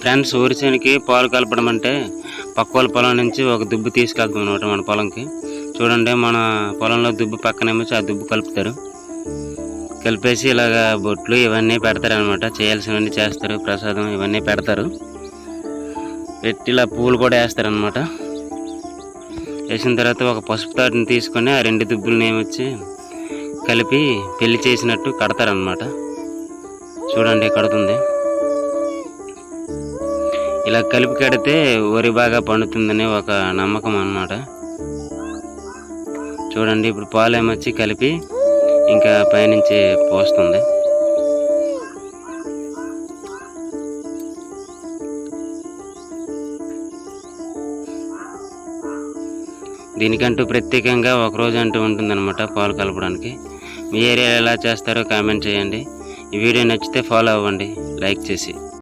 Friends ఊరిసేనికి పాలు కలపడం అంటే పక్క వాళ్ళ పొలం నుంచి ఒక దుబ్బు తీసుకెళ్తాం అనమాట మన పొలంకి. చూడండి మన పొలంలో దుబ్బు పక్కనేమో ఆ దుబ్బు కలుపుతారు. కలిపేసి ఇలాగ బొట్లు ఇవన్నీ పెడతారు అనమాట చేయాల్సినవన్నీ చేస్తారు ప్రసాదం ఇవన్నీ పెడతారు. పెట్టి ఇలా పూలు కూడా వేస్తారనమాట వేసిన తర్వాత ఒక పసుపు తాటిని తీసుకొని ఆ రెండు దుబ్బులని ఏమొచ్చి కలిపి పెళ్ళి చేసినట్టు కడతారనమాట చూడండి కడుతుంది. ఇలా కలిపి కడితే వరి బాగా పండుతుందని ఒక నమ్మకం అన్నమాట. చూడండి ఇప్పుడు పాలు ఏమొచ్చి కలిపి ఇంకా పైనుంచి పోస్తుంది. దీనికంటూ ప్రత్యేకంగా ఒక రోజు అంటూ ఉంటుందన్నమాట పాలు కలపడానికి. మీ ఏరియాలో ఎలా చేస్తారో కామెంట్ చేయండి. ఈ వీడియో నచ్చితే ఫాలో అవ్వండి. లైక్ చేసి.